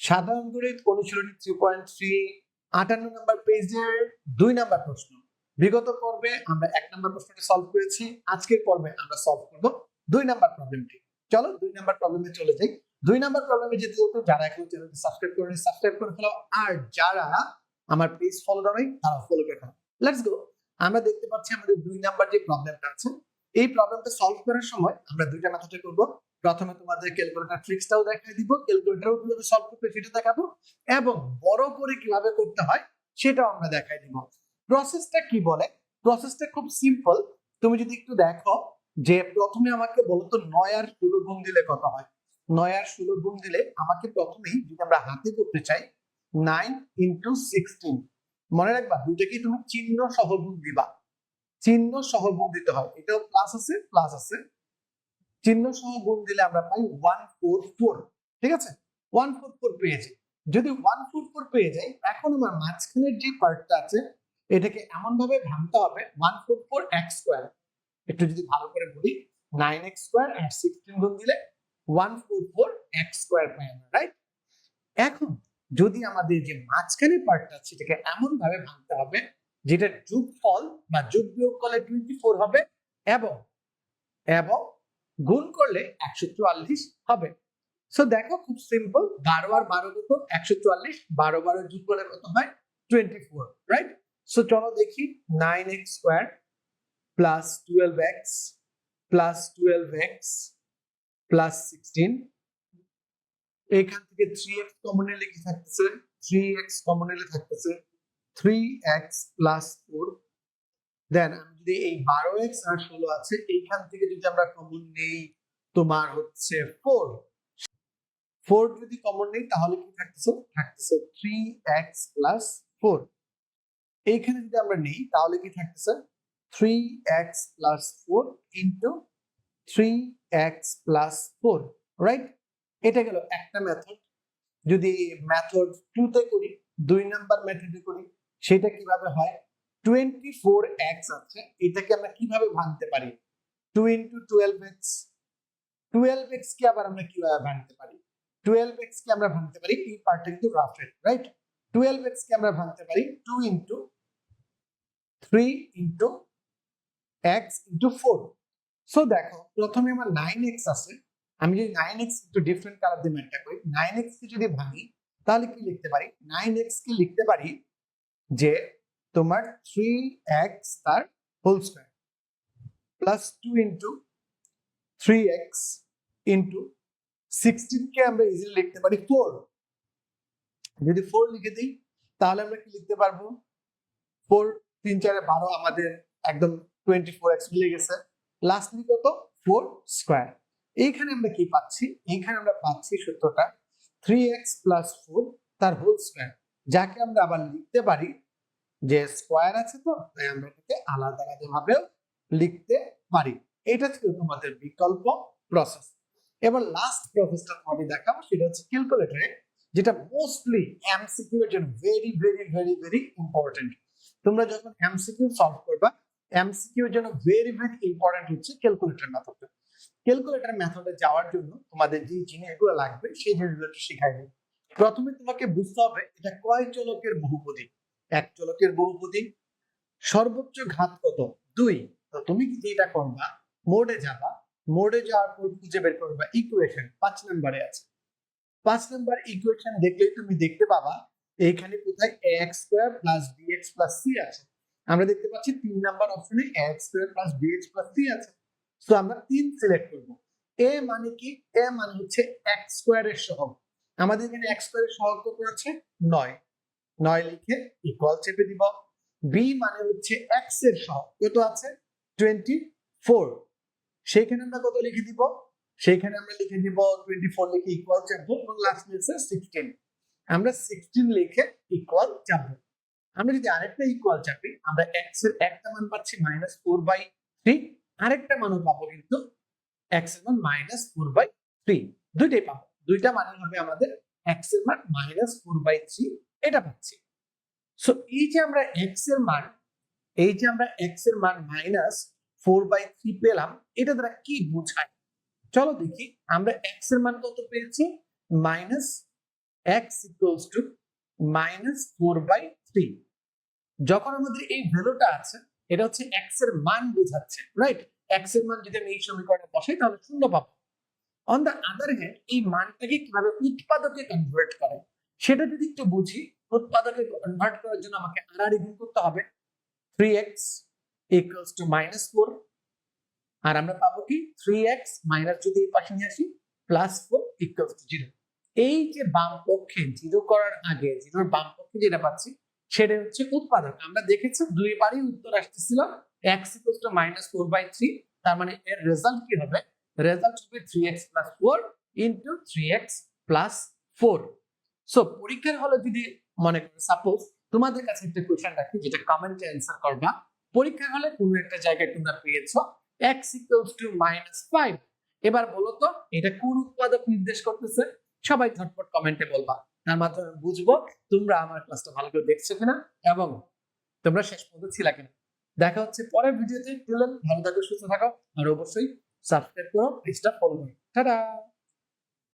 সাধারণ গণিত অনুশীলনী থ্রি পয়েন্ট থ্রি আটান্ন নম্বর পেজের দুই নম্বর প্রশ্ন। বিগত পর্বে আমরা এক নম্বর প্রশ্নটি সলভ করেছি, আজকের পর্বে আমরা সলভ করব দুই নম্বর প্রবলেমটি চলো দুই নম্বর প্রবলেমে চলে যাই। দুই নম্বর প্রবলেমে যেতে যেতে যারা এখন চ্যানেলটি সাবস্ক্রাইব করেনি সাবস্ক্রাইব করে ফেলো। আর যারা আমার পেজ ফলো করেনি, তারা ফলো করে ফেলো। লেটস গো আমরা দেখতে পাচ্ছি আমাদের দুই নাম্বার যে প্রবলেমটা আছে, এই প্রবলেমটা সলভ করার সময় আমরা দুইটা মেথডে করব। প্রথমে তোমাদের ক্যালকুলেটর ট্রিক্সটাও দেখাই দিব ক্যালকুলেটরও কীভাবে সলভ করতে সেটা দেখাবো, এবং বড় করে কীভাবে করতে হয় সেটাও আমরা দেখাই দিব। প্রসেসটা কি বলে? প্রসেসটা খুব সিম্পল তুমি যদি একটু দেখো যে প্রথমে আমাকে বলো তো নয় আর ষোলো গুণ দিলে কত হয়? নয় আর ষোলো গুণ দিলে আমাকে প্রথমেই যদি আমরা হাতে করতে চাই নাইন ইন্টু সিক্সটিন মনে রাখবা, দুইটাকেই তুমি চিহ্ন সহ গুণ দিবা। চিহ্ন সহ গুণ দিতে হয়। এটাও প্লাস আছে প্লাস আছে। চিহ্ন সহ গুণ দিলে আমরা পাই ওয়ান ফোর ফোর ঠিক আছে? ওয়ান ফোর ফোর পেয়ে যাই। যদি ওয়ান ফোর ফোর পেয়ে যাই, এখন আমার মাঝখানের যে পার্টটা আছে, এটাকে এমন ভাবে ভাঙতে হবে one four four x square একটু যদি ভালো করে বলি নাইন এক্স স্কোয়ার আর সিক্সটিন গুণ দিলে one four four x square পাই আমরা রাইট এখন যদি আমাদের যে মাঝখানে পার্টটা আছে সেটাকে এমন ভাবে ভাঙতে হবে, যেটা যোগ ফল বা যোগ বিয়োগ করলে টোয়েন্টি ফোর হবে, এবং এবং গুণ করলে একশো চুয়াল্লিশ হবে। সো দেখো খুব সিম্পল বারো আর বারো কত একশো চুয়াল্লিশ, বারো বারো যোগ করলে কত হয়? টোয়েন্টি ফোর রাইট সো চলো দেখি nine x square plus twelve x plus twelve x plus sixteen এখান থেকে থ্রি এক্স কমন নিলে কি থাকতেছে থ্রি এক্স কমন নিলে থাকতেছে three x plus four then আমি যদি এই বারো এক্স আর ষোলো আছে, এইখান থেকে যদি আমরা কমন নেই তোমার হচ্ছে ফোর ফোর যদি কমন নেই, তাহলে কি থাকতেছে? থাকতেছে থ্রি এক্স প্লাস ফোর এইখানে যদি আমরা নেই, তাহলে কি থাকতেছে? Three x plus four into three x plus four right এটা গেল একটা মেথড যদি মেথড টুতে করি, দুই নাম্বার মেথডে করি, সেটা কীভাবে হয়? টোয়েন্টি ফোর এক্স আছে, এটাকে আমরা কীভাবে ভাঙতে পারি? Two into twelve x twelve x কে আবার আমরা কীভাবে ভাঙতে পারি? টুয়েলভ এক্স কে আমরা ভাঙতে পারি এই পার্টটা কিন্তু rough rate right twelve x কে আমরা ভাঙতে পারি two into three into x into four. So দেখো, প্রথমে আমার নাইন এক্স আছে, আমি যদি নাইন এক্স একটু ডিফারেন্ট কালার দিয়ে ম্যাটটা করি, নাইন এক্স কে যদি ভাঙি, তাহলে কি লিখতে পারি? নাইন এক্স কে লিখতে পারি যে তোমার থ্রি এক্স তার whole square plus two into three x into sixteen কে আমরা ইজিলি লিখতে পারি ফোর যদি ফোর লিখে দিই, তাহলে আমরা কি লিখতে পারব? ফোর তিন, চারে বারো আমাদের একদম টোয়েন্টি ফোর এক্স মিলে গেছে। লাস্টলি কত? ফোর স্কোয়ার এইখানে আমরা কি পাচ্ছি? এইখানে আমরা পাচ্ছি সূত্রটা থ্রি এক্স প্লাস ফোর তার হোল স্কোয়ার যাকে আমরা আবার লিখতে পারি যে স্কোয়ার আছে তো, তাই আমরা এটাকে আলাদা আলাদা ভাবেও লিখতে পারি। এটা ছিল তোমাদের বিকল্প প্রসেস এবার লাস্ট প্রসেসটা তোমাদের দেখাবো, সেটা হচ্ছে ক্যালকুলেটরে যেটা মোস্টলি এমসিকিউ এর জন্য very very very very important তোমরা যখন এমসিকিউ সলভ করবা এমসিকিউ এর জন্য ভেরি ভেরি ইম্পর্টেন্ট হচ্ছে ক্যালকুলেটর মেথডটা ক্যালকুলেটর মেথডে যাওয়ার জন্য তোমাদের যে জিনিসগুলো লাগবে, সেই জিনিসগুলো শিখাই প্রথমে তোমাকে বুঝতে হবে এটা কয় চলকের বহুপদী। এক চলকের বহুপদী, সর্বোচ্চ ঘাত কত? দুই। তো তুমি কি এটা করবা, মোডে যাবা, মোডে যাওয়ার পর খুঁজে বের করবা ইকুয়েশন পাঁচ নম্বরে আছে। পাঁচ নম্বর ইকুয়েশন দেখলেই তুমি দেখতে পাবা এইখানে কোথায় x square plus b plus c আছে। আমরা দেখতে পাচ্ছি তিন নাম্বার অপশনে x square plus b plus c আছে। তো আমরা তিন সিলেক্ট করব। এ মানে কি? এ মানে হচ্ছে এক্স স্কোয়ারের সহগ। আমাদের এখানে এক্স স্কোয়ারের সহগ কত আছে? নয়। নয় লিখে ইকুয়াল চেপে দিব। বি মানে হচ্ছে এক্সের সহগ। কত আছে? টোয়েন্টি ফোর সেইখানে আমরা কত লিখে দিব? সেইখানে আমরা লিখে দিব টোয়েন্টি ফোর লিখে ইকুয়াল চাপবো এবং লাস্ট মিলছে সিক্সটিন আমরা সিক্সটিন লিখে ইকুয়াল চাপবো। আমরা যদি আরেকটা ইকুয়াল চাপি, আমরা এক্সের একটা মান পাচ্ছি মাইনাস ফোর বাই থ্রি আরেকটা মানও পাবো কিন্তু এক্সের মান মাইনাস ফোর বাই থ্রি দুইটাই পাবো। দুইটা মানে হবে আমাদের এক্সের মান মাইনাস ফোর বাই থ্রি এটা পাচ্ছি। সো এই যে আমরা এক্সের মান, এই যে আমরা এক্সের মান মাইনাস ফোর বাই থ্রি পেলাম, এটা দ্বারা কি বোঝায়? চলো দেখি, আমরা এক্সের মান কত পেয়েছি? Minus x equals to minus four by three যখন আমাদের এই ভ্যালুটা আছে, এটা হচ্ছে এক্সের মান বোঝাচ্ছে রাইট এক্সের মান যদি আমি এই সমীকরণে বসাই, তাহলে শূন্য পাবো। অন দ্য আদার হ্যান্ড এই মানটাকে কীভাবে উৎপাদকে কনভার্ট করে? সেটা যদি একটু বুঝি উৎপাদকে কনভার্ট করার জন্য আমাকে আর আর গুণ করতে হবে। Three x equals to minus four আর আমরা পাবো কি? থ্রি এক্স মাইনাস যদি পাশে নিয়ে আসি plus four equals to zero এই যে বাম পক্ষে জিরো করার আগে জিরোর বাম পক্ষে যেটা পাচ্ছি সেটা হচ্ছে উৎপাদক। আমরা দেখেছি দুইবারই উত্তর আসতেছিল x equals to minus four by three তার মানে এর রেজাল্ট কি হবে? রেজাল্ট হবে three x plus four into three x plus four so পরীক্ষার হলে যদি মনে করো সাপোজ তোমাদের কাছে একটা কোয়েশ্চেন রাখি, যেটা কমেন্টে অ্যান্সার করবা। পরীক্ষার হলে কোনো একটা জায়গায় তোমরা পেয়েছ x equals to minus five এবার বলো তো, এটা কোন উৎপাদক নির্দেশ করতেছে? সবাই ঝটপট কমেন্টে বলবা। তার মাধ্যমে বুঝব তোমরা আমার ক্লাসটা ভালো করে দেখছ কিনা এবং তোমরা শেষ পর্যন্ত ছিলা কিনা। দেখা হচ্ছে পরের ভিডিওতে ভালো থাকো, সুস্থ থাকো। আর অবশ্যই সাবস্ক্রাইব করো পেজটা ফলো করো। টাটা